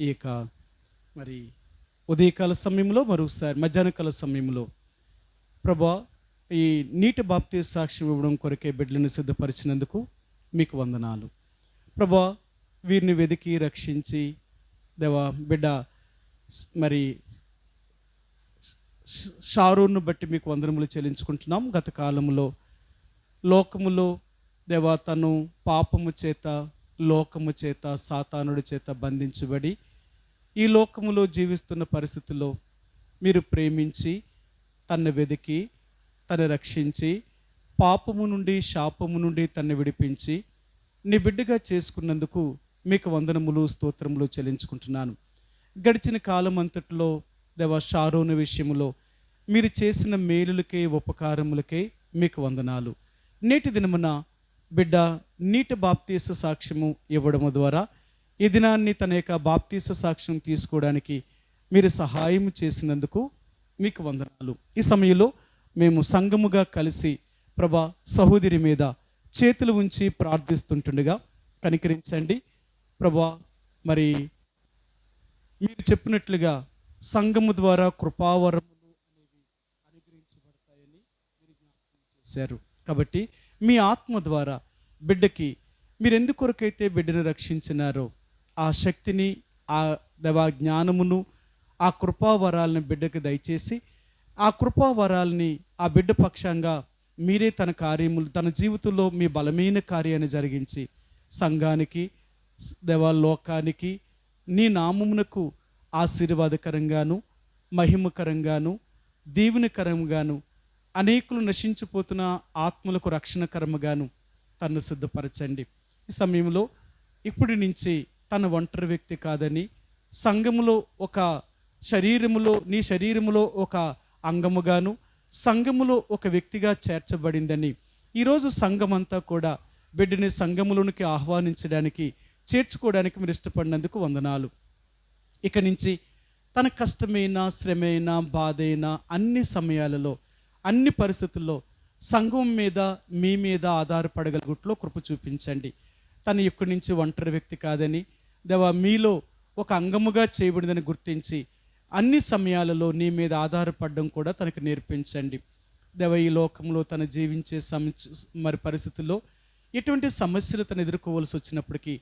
ఈ యొక్క మరి ఉదయకాల సమయంలో మరొకసారి మధ్యాహ్న కాల సమయంలో ప్రభా ఈ నీటి బాప్తి సాక్ష్యం ఇవ్వడం కొరకే బిడ్డలను సిద్ధపరిచినందుకు మీకు వందనాలు. ప్రభా వీరిని వెతికి రక్షించి దేవా బిడ్డ మరి ష- షారూన్ను బట్టి మీకు వందనములు చెల్లించుకుంటున్నాం. గత కాలంలో లోకములో దేవా తను పాపము చేత లోకము చేత సాతానుడి చేత బంధించబడి ఈ లోకములో జీవిస్తున్న పరిస్థితుల్లో మీరు ప్రేమించి తన్ను వెతికి తను రక్షించి పాపము నుండి శాపము నుండి తన్ను విడిపించి నీ బిడ్డగా చేసుకున్నందుకు మీకు వందనములు స్తోత్రములు చెల్లించుకుంటున్నాను. గడిచిన కాలం అంతట్లో దేవ షారోను విషయంలో మీరు చేసిన మేలులకే ఉపకారములకే మీకు వందనాలు. నేటి దినమున బిడ్డ నీటి బాప్తీస సాక్ష్యము ఇవ్వడము ద్వారా ఈ దినాన్ని తన యొక్క బాప్తీస సాక్ష్యం తీసుకోవడానికి మీరు సహాయం చేసినందుకు మీకు వందనాలు. ఈ సమయంలో మేము సంఘముగా కలిసి ప్రభా సహోదరి మీద చేతులు ఉంచి ప్రార్థిస్తుంటుండగా కనికరించండి. ప్రభా మరి మీరు చెప్పినట్లుగా సంఘము ద్వారా కృపావరములు అనేవి అనుగ్రహించబడతాయని మీరు జ్ఞాపకం చేశారు. కాబట్టి మీ ఆత్మ ద్వారా బిడ్డకి మీరు ఎందుకొరకైతే బిడ్డను రక్షించినారో ఆ శక్తిని ఆ దవా జ్ఞానమును ఆ కృపావరాలను బిడ్డకు దయచేసి ఆ కృపావరాలని ఆ బిడ్డ పక్షంగా మీరే తన కార్యములు తన జీవితంలో మీ బలమైన కార్యాన్ని జరిగించి సంఘానికి స్- దేవా లోకానికి నీ నామమునకు ఆశీర్వాదకరంగాను మహిమకరంగాను దీవెనకరంగాను అనేకులు నశించిపోతున్న ఆత్మలకు రక్షణకరముగాను తను సిద్ధపరచండి. ఈ సమయంలో ఇప్పటి నుంచి తన ఒంటరి వ్యక్తి కాదని సంఘములో ఒక శరీరములో నీ శరీరములో ఒక అంగముగాను సంఘములో ఒక వ్యక్తిగా చేర్చబడిందని ఈరోజు సంఘమంతా కూడా బిడ్డని సంఘములోనికి ఆహ్వానించడానికి చేర్చుకోవడానికి మీరు ఇష్టపడినందుకు వందనాలు. ఇక నుంచి తన కష్టమైన శ్రమైన బాధైన అన్ని సమయాలలో అన్ని పరిస్థితుల్లో సంఘం మీద మీ మీద ఆధారపడగలుగుట్లో కృప చూపించండి. తను ఇక్కడి నుంచి ఒంటరి వ్యక్తి కాదని దేవా మీలో ఒక అంగముగా చేయబడిందని గుర్తించి అన్ని సమయాలలో నీ మీద ఆధారపడడం కూడా తనకు నేర్పించండి. దేవ ఈ లోకంలో తను జీవించే సమ మరి పరిస్థితుల్లో ఎటువంటి సమస్యలు తను ఎదుర్కోవాల్సి వచ్చినప్పటికీ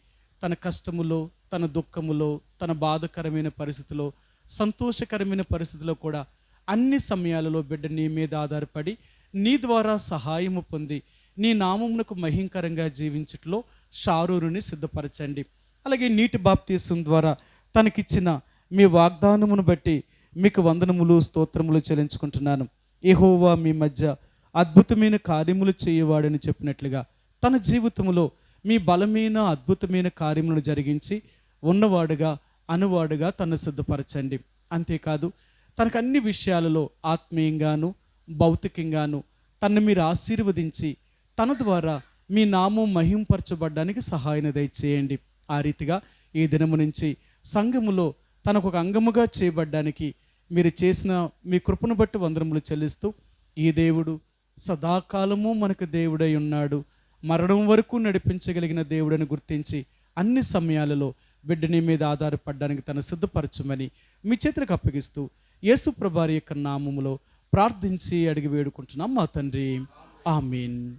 తన కష్టములో తన దుఃఖములో తన బాధకరమైన పరిస్థితిలో సంతోషకరమైన పరిస్థితిలో కూడా అన్ని సమయాలలో బిడ్డ నీ మీద ఆధారపడి నీ ద్వారా సహాయము పొంది నీ నామమునకు మహింకరంగా జీవించట్లో షారూరుని సిద్ధపరచండి. అలాగే నీటి బాప్తీసం ద్వారా తనకిచ్చిన మీ వాగ్దానమును బట్టి మీకు వందనములు స్తోత్రములు చెల్లించుకుంటున్నాను. ఎహోవా మీ మధ్య అద్భుతమైన కార్యములు చేయవాడని చెప్పినట్లుగా తన జీవితంలో మీ బలమైన అద్భుతమైన కార్యములను జరిగించి ఉన్నవాడుగా అనువాడుగా తను సిద్ధపరచండి. అంతేకాదు తనకు అన్ని విషయాలలో ఆత్మీయంగాను భౌతికంగాను తను మీరు ఆశీర్వదించి తన ద్వారా మీ నామం మహింపరచబడ్డానికి సహాయం దయచేయండి. ఆ రీతిగా ఈ దినము నుంచి సంఘములో తనకు ఒక అంగముగా చేయబడ్డానికి మీరు చేసిన మీ కృపను బట్టి వందరములు చెల్లిస్తూ ఈ దేవుడు సదాకాలము మనకు దేవుడై ఉన్నాడు. మరణం వరకు నడిపించగలిగిన దేవుడని గుర్తించి అన్ని సమయాలలో బిడ్డని మీద ఆధారపడడానికి తను సిద్ధపరచమని మీ చేతులకు అప్పగిస్తూ యేసు ప్రభారి యొక్క నామములో ప్రార్థించి అడిగి వేడుకుంటున్నాం. మా తండ్రి ఆమీన్.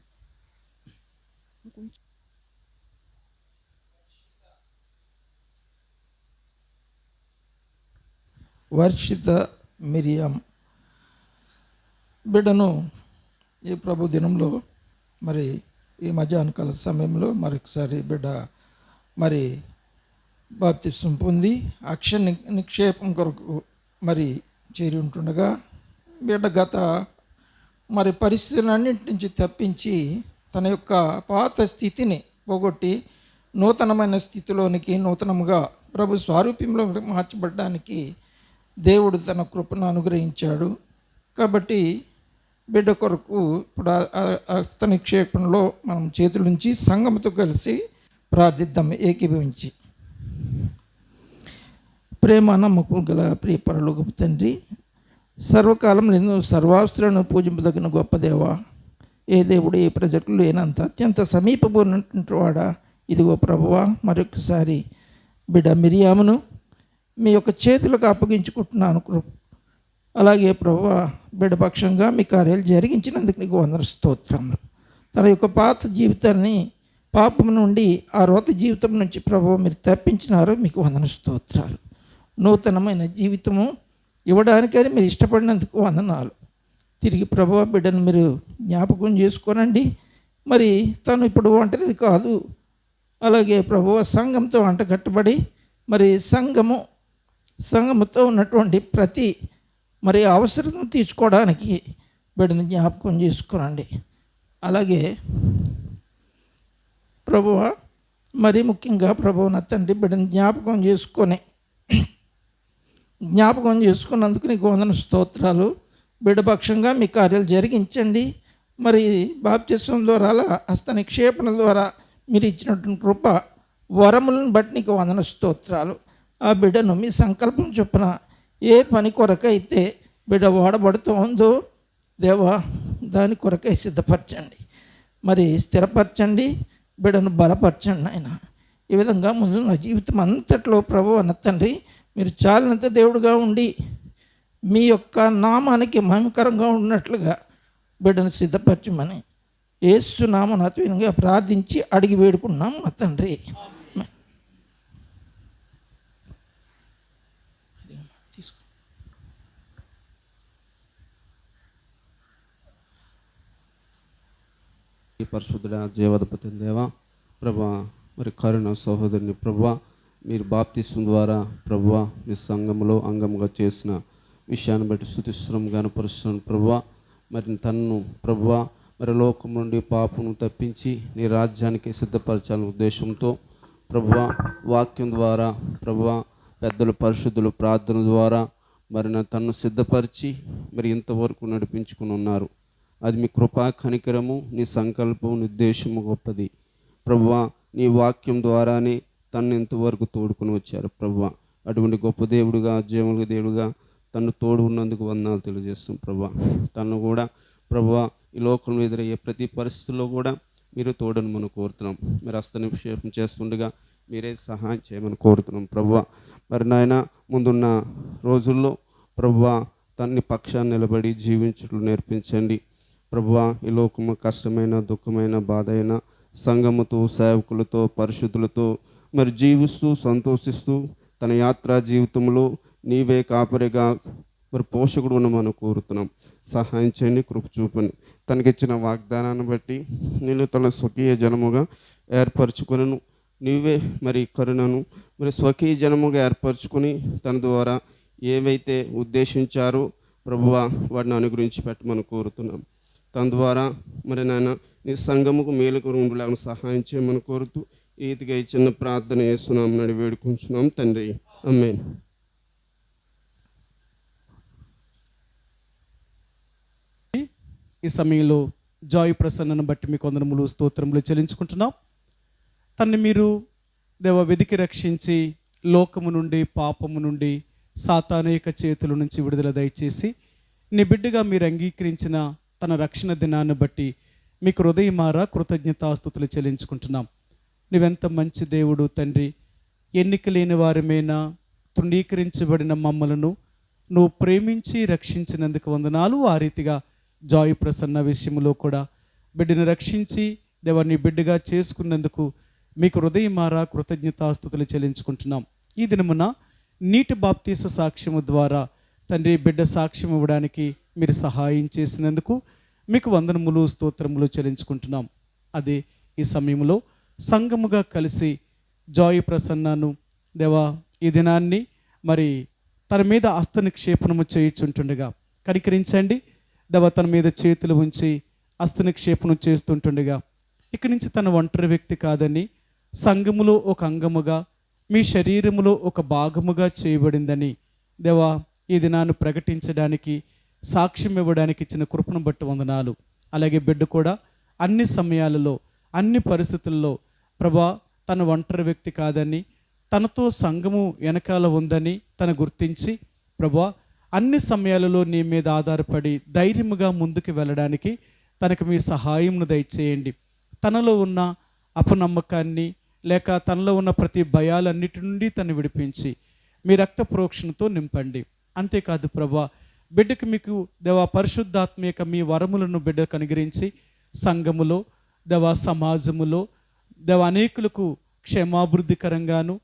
వర్షిత మిరియం. బిడ్డను ఈ ప్రభు దినంలో మరి ఈ మధ్యాహ్నకాల సమయంలో మరొకసారి బిడ్డ మరి బాప్తిసం పొంది అక్ష ని- నిక్షేపం కొరకు మరి చేరి ఉంటుండగా బిడ్డ గత మరి పరిస్థితులన్నింటి నుంచి తప్పించి తన యొక్క పాత స్థితిని పోగొట్టి నూతనమైన స్థితిలోనికి నూతనముగా ప్రభు స్వారూప్యంలో మార్చబడడానికి దేవుడు తన కృపను అనుగ్రహించాడు. కాబట్టి బిడ్డ కొరకు ఇప్పుడు అస్తనిక్షేపణలో ఆ- ఆ హస్త నిక్షేపంలో మనం చేతులుంచి సంఘముతో కలిసి ప్రార్థిద్దాం ఏకీభవించి. ప్రేమ నమ్మకం గల ప్రియ పరలోకపు తండ్రి సర్వకాలం నేను సర్వాస్తులను పూజింపదగిన గొప్ప దేవ ఏ దేవుడు ఏ ప్రజలు లేనంత అత్యంత సమీపమైనటువంటి వాడా? ఇదిగో ప్రభువా మరొకసారి బిడ మిరియామును మీ యొక్క చేతులకు అప్పగించుకుంటున్నాను కృప అలాగే ప్రభు బిడపక్షంగా మీ కార్యాలు జరిగించినందుకు నీకు వందన స్తోత్రములు. తన యొక్క పాత జీవితాన్ని పాపం నుండి ఆ రోత జీవితం నుంచి ప్రభు మీరు తప్పించినారు మీకు వందన స్తోత్రాలు. నూతనమైన జీవితము ఇవ్వడానికని మీరు ఇష్టపడినందుకు వందనాలు. తిరిగి ప్రభావ బిడ్డను మీరు జ్ఞాపకం చేసుకోనండి. మరి తను ఇప్పుడు ఒంటరిది కాదు. అలాగే ప్రభు సంఘంతో అంటగట్టబడి మరి సంఘము సంఘముతో ఉన్నటువంటి ప్రతి మరి అవసరం తీసుకోవడానికి బిడ్డను జ్ఞాపకం చేసుకోనండి. అలాగే ప్రభువ మరి ముఖ్యంగా ప్రభువు నా తండ్రి బిడ్డను జ్ఞాపకం చేసుకొని జ్ఞాపకం చేసుకున్నందుకు నీకు వందన స్తోత్రాలు. బిడపక్షంగా మీ కార్యాలు జరిగించండి. మరి బాప్తిస్వం ద్వారా హస్త నిక్షేపణ ద్వారా మీరు ఇచ్చినటువంటి కృప వరములను బట్టి నీకు వందన స్తోత్రాలు. ఆ బిడ్డను మీ సంకల్పం చొప్పున ఏ పని కొరకైతే బిడ్డ వాడబడుతూ ఉందో దేవా దాని కొరకై సిద్ధపరచండి. మరి స్థిరపరచండి బిడ్డను బలపరచండి ఆయన ఈ విధంగా ముందు నా జీవితం అంతట్లో ప్రభు అన్న తండ్రి మీరు చాలినంత దేవుడుగా ఉండి మీ యొక్క నామానికి మహిమకరంగా ఉన్నట్లుగా బిడ్డను సిద్ధపరచమని ఏసు నామనాత్మీయంగా ప్రార్థించి అడిగి వేడుకున్నాం మా తండ్రి. ఈ పరిశుద్ధుడ జీవదపతి దేవా ప్రభా మరి కరుణ సహోదరుని ప్రభా మీరు బాప్తిస్వం ద్వారా ప్రభా మీ సంఘంలో అంగముగా చేసిన విషయాన్ని బట్టి స్థుతిస్తున్నాం గనపరుస్తున్నాం ప్రభా. మరి తన్ను ప్రభు మరి లోకం నుండి పాపను తప్పించి నీ రాజ్యానికి సిద్ధపరచాలనే ఉద్దేశంతో ప్రభు వాక్యం ద్వారా ప్రభు పెద్దలు పరిశుద్ధులు ప్రార్థన ద్వారా మరి నా తన్ను సిద్ధపరిచి మరి ఇంతవరకు నడిపించుకుని ఉన్నారు. అది మీ కృపా కనికరము నీ సంకల్పం నిర్దేశము గొప్పది. ప్రభువా నీ వాక్యం ద్వారానే తన్ను ఇంతవరకు తోడుకొని వచ్చారు ప్రభు? అటువంటి గొప్ప దేవుడుగా జీవుల దేవుడుగా తను తోడు ఉన్నందుకు వందనాలు తెలియజేస్తాం ప్రభా. తను కూడా ప్రభా ఈ లోకంలో ఎదురయ్యే ప్రతి పరిస్థితుల్లో కూడా మీరు తోడని మనం కోరుతున్నాం. మీరు హస్తనిక్షేపం చేస్తుండగా మీరే సహాయం చేయమని కోరుతున్నాం ప్రభా. మరి నాయన ముందున్న రోజుల్లో ప్రభా తన్ని పక్షాన్ని నిలబడి జీవించడం నేర్పించండి. ప్రభా ఈ లోకము కష్టమైన దుఃఖమైన బాధ అయిన సంఘముతో సేవకులతో పరిశుద్ధులతో మరి జీవిస్తూ సంతోషిస్తూ తన యాత్రా జీవితంలో నీవే కాపరిగా మరి పోషకుడు ఉండమని కోరుతున్నాం. సహాయం చేయండి కృప చూపని తనకిచ్చిన వాగ్దానాన్ని బట్టి నేను తన స్వకీయ జనముగా ఏర్పరచుకునను. నీవే మరి కరుణను మరి స్వకీయ జనముగా ఏర్పరచుకుని తన ద్వారా ఏవైతే ఉద్దేశించారో ప్రభువా వాడిని అనుగ్రహించి పెట్టమని కోరుతున్నాం. తన ద్వారా మరి నాయన నీ సంఘముకు మేలుకు ఉండులాగా సహాయం చేయమని కోరుతూ ఈతిగా ఈ చిన్న ప్రార్థన చేస్తున్నాం నడి వేడుకుంటున్నాం తండ్రి. అమ్మేన్ ఈ సమయంలో జాయ్ ప్రసన్నను బట్టి మీకు అందరములు స్తోత్రములు చెల్లించుకుంటున్నాం. తన్ని మీరు దేవ వెదికి రక్షించి లోకము నుండి పాపము నుండి సాతానేక చేతుల నుంచి విడుదల దయచేసి నీ బిడ్డగా మీరు అంగీకరించిన తన రక్షణ దినాన్ని బట్టి మీకు హృదయమారా కృతజ్ఞతాస్తుతులు చెల్లించుకుంటున్నాం. నువ్వెంత మంచి దేవుడు తండ్రి? ఎన్నిక లేని వారిమైనా తృణీకరించబడిన మమ్మలను నువ్వు ప్రేమించి రక్షించినందుకు వందనాలు. ఆ రీతిగా జాయ్ ప్రసన్న విషయంలో కూడా బిడ్డను రక్షించి దేవాన్ని బిడ్డగా చేసుకున్నందుకు మీకు హృదయమారా కృతజ్ఞతాస్థుతులు చెల్లించుకుంటున్నాం. ఈ దినమున నీటి బాప్తీస సాక్ష్యము ద్వారా తండ్రి బిడ్డ సాక్ష్యం ఇవ్వడానికి మీరు సహాయం చేసినందుకు మీకు వందనములు స్తోత్రములు చెల్లించుకుంటున్నాం. అదే ఈ సమయంలో సంఘముగా కలిసి జాయి ప్రసన్నను. దేవా ఈ దినాన్ని మరి తన మీద హస్త నిక్షేపణము చేయుచుంటుండగా కనికరించండి. దేవా తన మీద చేతులు ఉంచి హస్త నిక్షేపణం చేస్తుంటుండగా ఇక్కడి నుంచి తన ఒంటరి వ్యక్తి కాదని సంఘములో ఒక అంగముగా మీ శరీరములో ఒక భాగముగా చేయబడిందని దేవా ఈ దినాన్ని ప్రకటించడానికి సాక్ష్యం ఇవ్వడానికి ఇచ్చిన కృపను బట్టి వందనాలు. అలాగే బిడ్డ కూడా అన్ని సమయాలలో అన్ని పరిస్థితుల్లో ప్రభా తన ఒంటరి వ్యక్తి కాదని తనతో సంఘము వెనకాల ఉందని తను గుర్తించి ప్రభా అన్ని సమయాలలో నీ మీద ఆధారపడి ధైర్యముగా ముందుకు వెళ్ళడానికి తనకు మీ సహాయంను దయచేయండి. తనలో ఉన్న అపనమ్మకాన్ని లేక తనలో ఉన్న ప్రతి భయాలన్నిటి నుండి తను విడిపించి మీ రక్త ప్రోక్షణతో నింపండి. అంతేకాదు ప్రభా బిడ్డకు మీకు దేవా పరిశుద్ధాత్మీక మీ వరములను బిడ్డకు అనుగ్రహించి సంఘములో దేవా సమాజములో దేవ అనేకులకు క్షేమాభివృద్ధికరంగాను